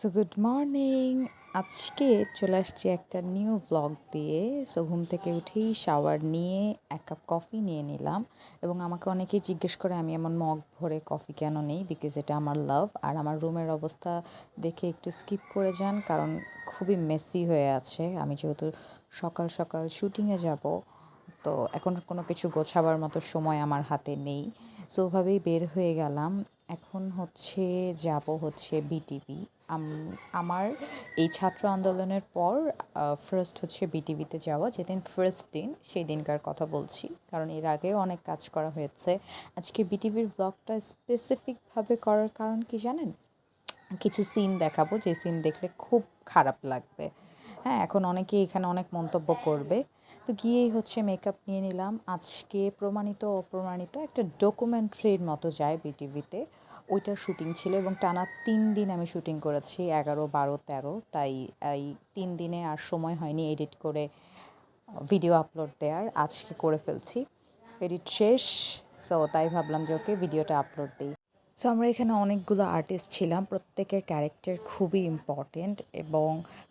So good morning আজকে চলে আসছি একটা নিউ ব্লগ দিয়ে। সো ঘুম থেকে উঠেই শাওয়ার নিয়ে এক কাপ কফি নিয়ে নিলাম। এবং আমাকে অনেকেই জিজ্ঞেস করে, আমি এমন মগ ভরে কফি কেন নেই? বিকজ এটা আমার লাভ আর আমার রুমের অবস্থা দেখে একটু স্কিপ করে যান, কারণ খুবই মেসি হয়ে আছে। আমি যেহেতু সকাল সকাল শুটিংয়ে যাব, তো এখন কোনো কিছু গোছাবার মতো সময় আমার হাতে নেই। সো ওভাবেই বের হয়ে গেলাম। এখন হচ্ছে, যাব হচ্ছে বিটিভি আমার এই ছাত্র আন্দোলনের পর ফার্স্ট হচ্ছে বিটিভিতে যাওয়া। যেদিন ফার্স্ট দিন, সেই দিনকার কথা বলছি। কারণ এর আগেও অনেক কাজ করা হয়েছে। আজকে বিটিভির ব্লগটা স্পেসিফিকভাবে করার কারণ কি জানেন? কিছু সিন দেখাবো। যে সিন দেখলে খুব খারাপ লাগবে। হ্যাঁ এখন অনেকেই এখানে অনেক মন্তব্য করবে। তো গিয়েই হচ্ছে মেকআপ নিয়ে নিলাম। আজকে প্রমাণিত, অপ্রমাণিত একটা ডকুমেন্টারির মতো যায় বিটিভিতে ওইটার শুটিং ছিল এবং টানা তিন দিন আমি শুটিং করেছি, এগারো, বারো, তেরো। তাই এই তিন দিনে আর সময় হয়নি এডিট করে ভিডিও আপলোড দেওয়ার আজকে করে ফেলছি। এডিট শেষ সো তাই ভাবলাম যে ওকে ভিডিওটা আপলোড দিই। সো আমরা এখানে অনেকগুলো আর্টিস্ট ছিলাম। প্রত্যেকের ক্যারেক্টার খুবই ইম্পর্টেন্ট এবং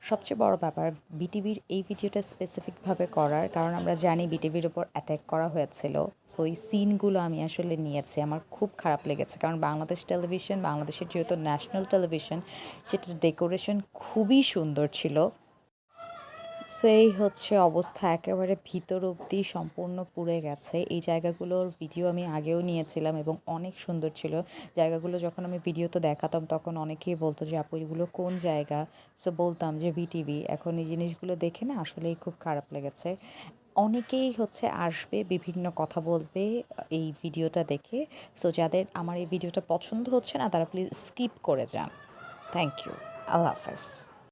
সবচেয়ে বড় ব্যাপার বিটিভির এই ভিডিওটা স্পেসিফিকভাবে করার কারণ আমরা জানি বিটিভির ওপর অ্যাটাক করা হয়েছিল। সো এই সিনগুলো আমি আসলে নিয়েছি। আমার খুব খারাপ লেগেছে কারণ বাংলাদেশ টেলিভিশন বাংলাদেশের যেহেতু ন্যাশনাল টেলিভিশন সেটার ডেকোরেশন খুবই সুন্দর ছিল। সো এই হচ্ছে অবস্থা। একেবারে ভিতর অবধি সম্পূর্ণ পুড়ে গেছে। এই জায়গাগুলোর ভিডিও আমি আগেও নিয়েছিলাম এবং অনেক সুন্দর ছিল। জায়গাগুলো যখন আমি ভিডিওতে দেখাতাম, তখন অনেকেই বলতো যে, আপু, এগুলো কোন জায়গা? সো বলতাম যে, বিটিভি। এখন এই জিনিসগুলো দেখে না আসলেই খুব খারাপ লেগেছে। অনেকেই হচ্ছে আসবে, বিভিন্ন কথা বলবে এই ভিডিওটা দেখে। সো যাদের আমার এই ভিডিওটা পছন্দ হচ্ছে না, তারা প্লিজ স্কিপ করে যান। থ্যাংক ইউ আল্লাহ হাফেজ।